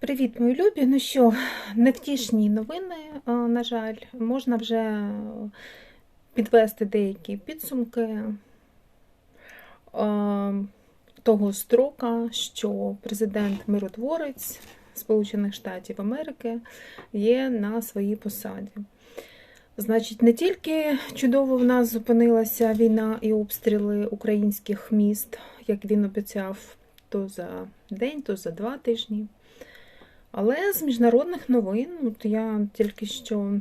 Привіт, мої любі. Ну що, невтішні новини, е, на жаль, можна вже підвести деякі підсумки е, того строка, що президент-миротворець Сполучених Штатів Америки є на своїй посаді. Значить, не тільки чудово в нас зупинилася війна і обстріли українських міст, як він обіцяв, то за день, то за два тижні. Але з міжнародних новин, от я тільки що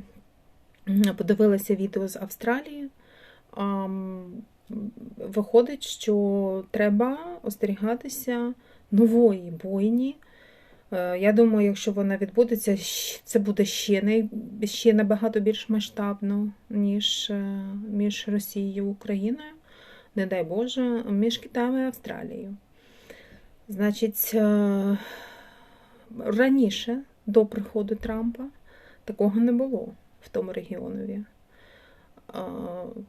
подивилася відео з Австралії, виходить, що треба остерігатися нової бойні. Е, я думаю, якщо вона відбудеться, це буде ще не, ще набагато більш масштабно, ніж е, між Росією і Україною, не дай Боже, між Китаєм і Австралією. Значить, е, раніше, до приходу Трампа, такого не було в тому регіонові.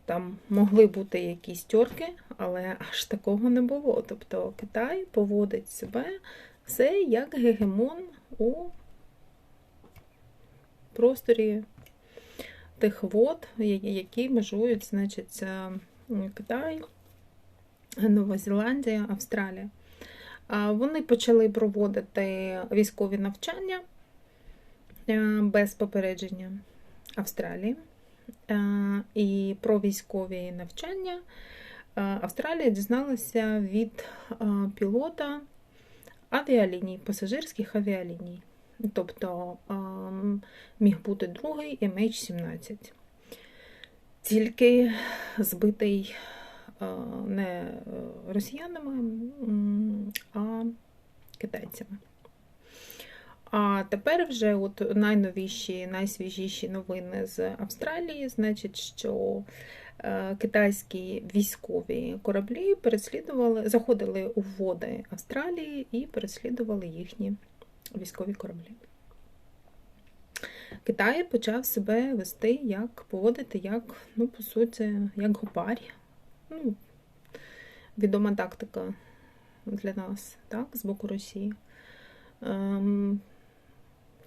Там могли бути якісь тьорки, але аж такого не було. Тобто Китай поводить себе все як гегемон у просторі тих вод, які межують, значить, Китай, Нова Зеландія, Австралія. Вони почали проводити військові навчання е, без попередження Австралії. Е, і про військові навчання е, Австралія дізналася від пілота авіаліній, пасажирських авіаліній. Тобто міг бути другий MH17. Тільки збитий не росіянами, китайцями. А тепер вже от найновіші, найсвіжіші новини з Австралії, значить, що е, китайські військові кораблі переслідували, заходили у води Австралії і переслідували їхні військові кораблі. Китай почав себе вести, як поводити, як, ну, по суті, як гопарь. Ну, Відома тактика для нас, так, з боку Росії. Ем,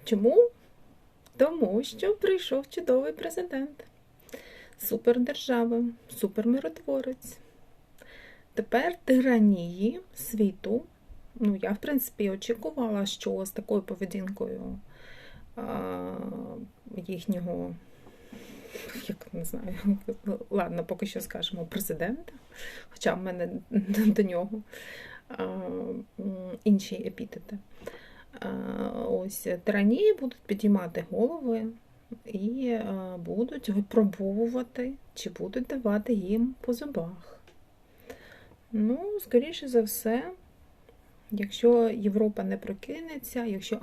Чому? Тому що прийшов чудовий президент, супердержави, супермиротворець. Тепер тиранії світу. Ну, я, в принципі, очікувала, що з такою поведінкою а, їхнього як не знаю, ладно, поки що скажемо президента, хоча в мене до нього інші епітети. Ось тиранії будуть підіймати голови і будуть випробовувати, чи будуть давати їм по зубах. Ну, скоріше за все, якщо Європа не прокинеться, якщо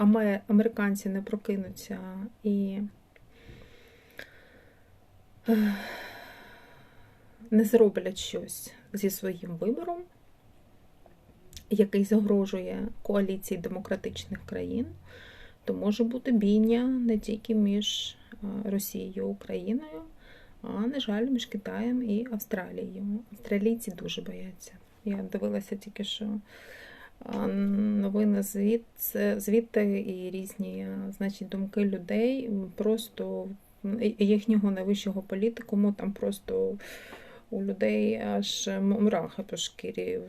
американці не прокинуться і не зроблять щось зі своїм вибором, який загрожує коаліції демократичних країн, то може бути бійня не тільки між Росією і Україною, а, на жаль, між Китаєм і Австралією. Австралійці дуже бояться. Я дивилася тільки що новини звідси, звідти і різні значить, думки людей просто їхнього найвищого політикуму, там просто у людей аж мурахи по шкірі.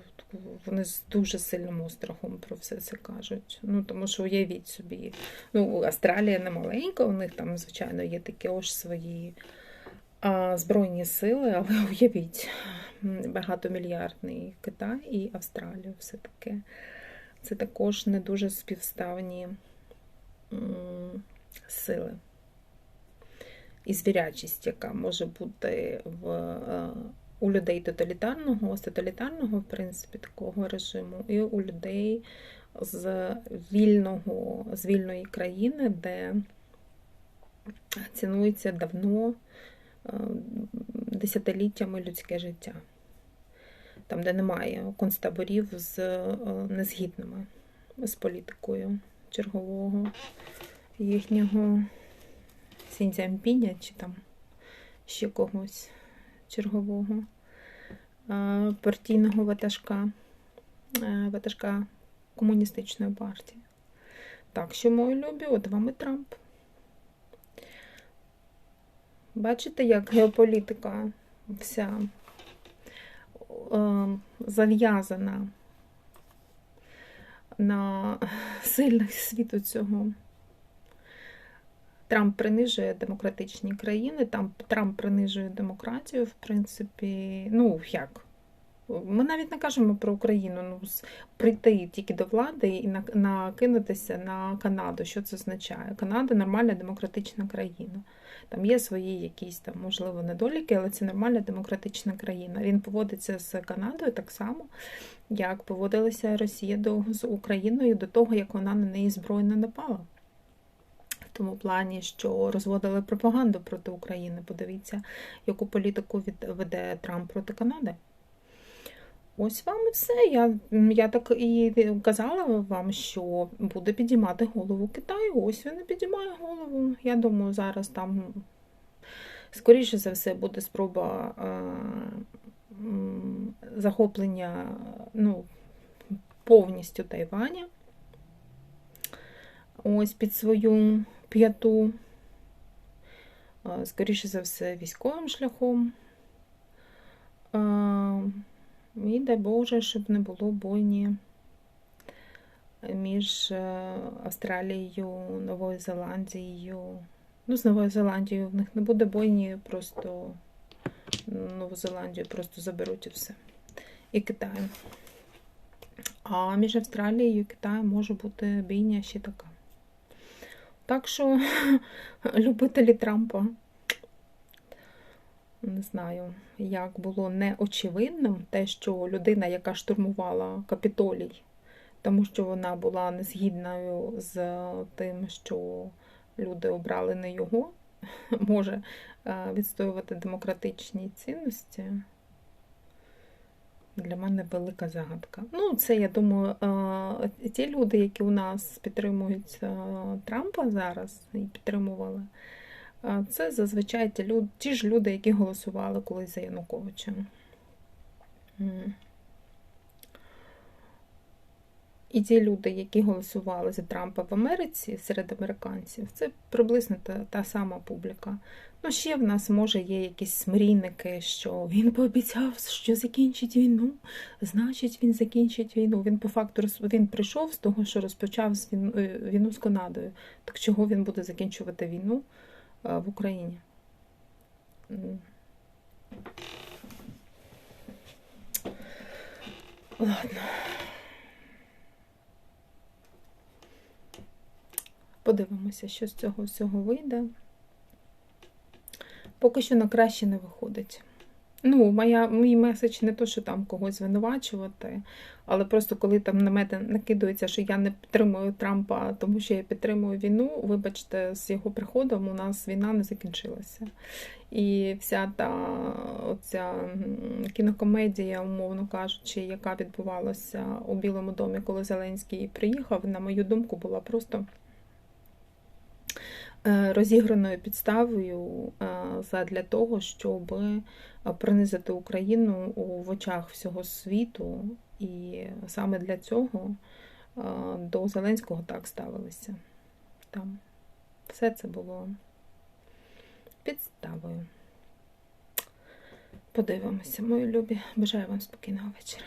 Вони з дуже сильним острахом про все це кажуть. Ну, Тому що уявіть собі, ну, Австралія не маленька, у них там, звичайно, є такі ось свої а, збройні сили, але уявіть, багатомільярдний Китай і Австралія все таки. Це також не дуже співставні сили і звірячість, яка може бути в, е, у людей тоталітарного, з тоталітарного, в принципі, такого режиму, і у людей з вільного, з вільної країни, де цінується давно е, десятиліттями людське життя. Там, де немає концтаборів з е, незгідними з політикою чергового їхнього. Сіньцзяньпіня чи там ще когось чергового партійного ватажка, ватажка комуністичної партії. Так що, мої любі, от вам і Трамп. Бачите, як геополітика вся е, зав'язана на сильних світу цього. Трамп принижує демократичні країни, там Трамп принижує демократію, в принципі, ну як? Ми навіть не кажемо про Україну, ну прийти тільки до влади і накинутися на Канаду. Що це означає? Канада нормальна демократична країна. Там є свої якісь там, можливо, недоліки, але це нормальна демократична країна. Він поводиться з Канадою так само, як поводилася Росія до, з Україною до того, як вона на неї збройно напала. Тому плані, що розводили пропаганду проти України. Подивіться, яку політику веде Трамп проти Канади. Ось вам і все. Я я так і казала вам, що буде підіймати голову Китаю. Ось він і підіймає голову. Я думаю, зараз там, скоріше за все, буде спроба е, захоплення ну, повністю Тайваня. Ось під свою п'яту, скоріше за все, військовим шляхом. І дай Боже, щоб не було бойні між е, Австралією, Новою Зеландією. Ну, з Новою Зеландією в них не буде бойні, просто Нову Зеландію просто заберуть і все. І Китаєм. А між Австралією і Китаєм може бути бійня ще така. Так що любителі Трампа не знаю, як було неочевидним те, що людина, яка штурмувала капітолій, тому що вона була незгідною з тим, що люди обрали не його, може е, відстоювати демократичні цінності. Для мене велика загадка. Ну, це, я думаю, е, ті люди, які у нас підтримують е, Трампа зараз і підтримували. Це зазвичай ті, люди, ті ж люди, які голосували колись за Януковича. І ті люди, які голосували за Трампа в Америці серед американців, це приблизно та, та сама публіка. Ну, ще в нас, може, є якісь мрійники, що він пообіцяв, що закінчить війну, значить, він закінчить війну. Він по факту він прийшов з того, що розпочав е, війну з Канадою. Так чого він буде закінчувати війну? в Україні. Ладно. Подивимося, що з цього всього вийде. Поки що на краще не виходить. Ну, моя, мій меседж не то, що там когось звинувачувати, але просто коли там на мене накидується, що я не підтримую Трампа, тому що я підтримую війну, вибачте, з його приходом у нас війна не закінчилася. І вся та оця кінокомедія, умовно кажучи, яка відбувалася у Білому домі, коли Зеленський приїхав, на мою думку, була просто. Е, розіграною підставою е, для того, щоб принизити Україну в очах всього світу, і саме для цього до Зеленського так ставилися. Там все це було підставою. Подивимося, мої любі. Бажаю вам спокійного вечора.